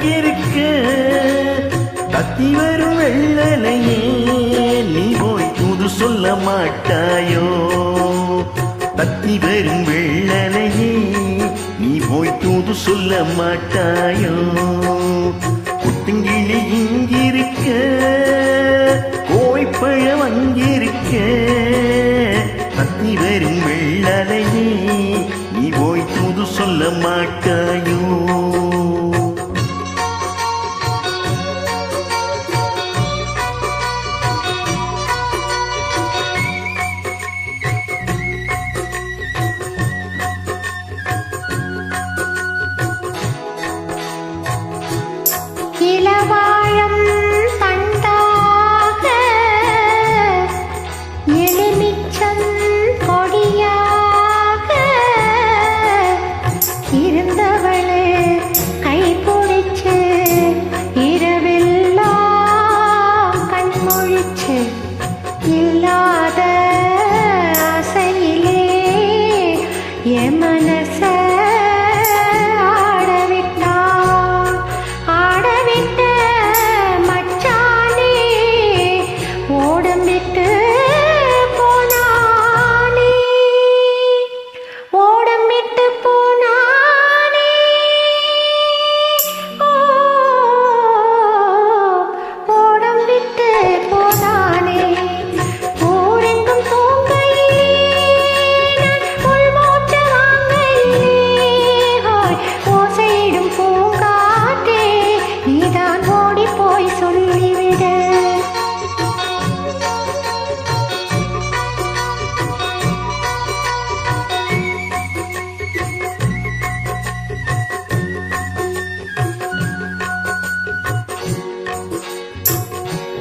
எங்கிருக்கு கத்தி வரும் வெள்ளலையே நீ போய் புது சொல்ல மாட்டாயோ? கத்தி வரும் வெள்ளலையே நீ போய் தூது சொல்ல மாட்டாயோ? குத்துங்கிளி இங்கிருக்க கோய்ப்பழம் அங்கிருக்க கத்தி வரும் வெள்ளலையே நீ போய் தூது சொல்ல மாட்டாயோ?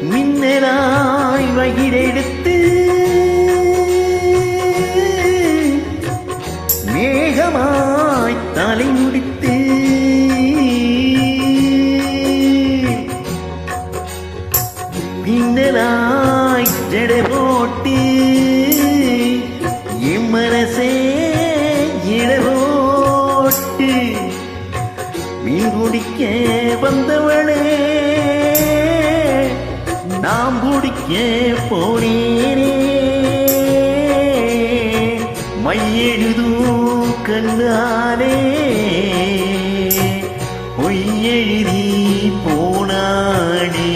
மின்னலாய் வயிறெடுத்து மேகமாய் தலை முடித்து மின்னலாய் ஜட போட்டு என் மனசே மீன் குடிக்க வந்தவள் நாம் போனேனே. மையெழுதும் கண்ணாலே பொய்யெழுதி போனானே.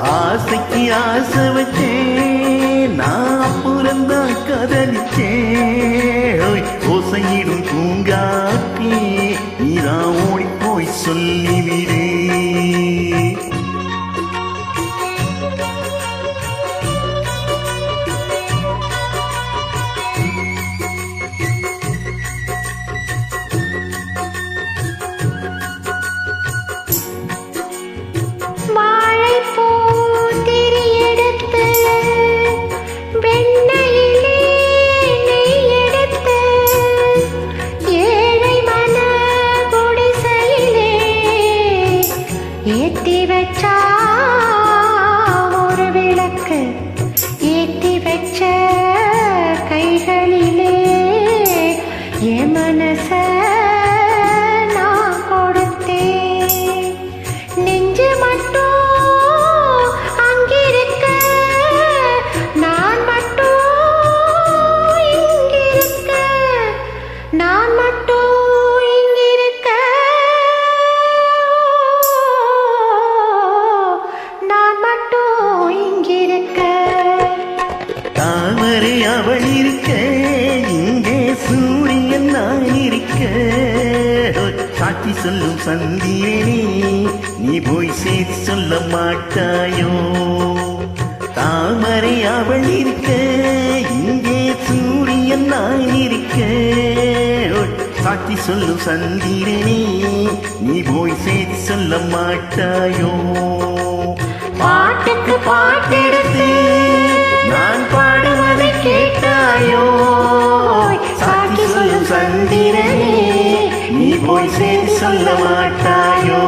ஆசைக்கு ஆசை வச்சேன் நான் புறந்தா கதலிச்சேன் ஓசையிடும் பூங்காக்கி நீதான் ஓடி போய் சொல்லிவிடு. தாமரை அவள் இருக்க இங்கே சூரியன் நான் இருக்க. சாட்சி சொல்லும் சந்தியனே நீ போய் சேர்த்து சொல்ல மாட்டாயோ? சாட்சி சொல்லும் சந்திரனே நீ போய் சேர்த்து சொல்ல மாட்டாயோ? பாட்டுக்கு பாட்டெடுத்து நான் பாடுவதை கேட்டாயோ? சாட்சி சொல்லும் சந்திரனே நீ போய் சேர்த்து சொல்ல மாட்டாயோ?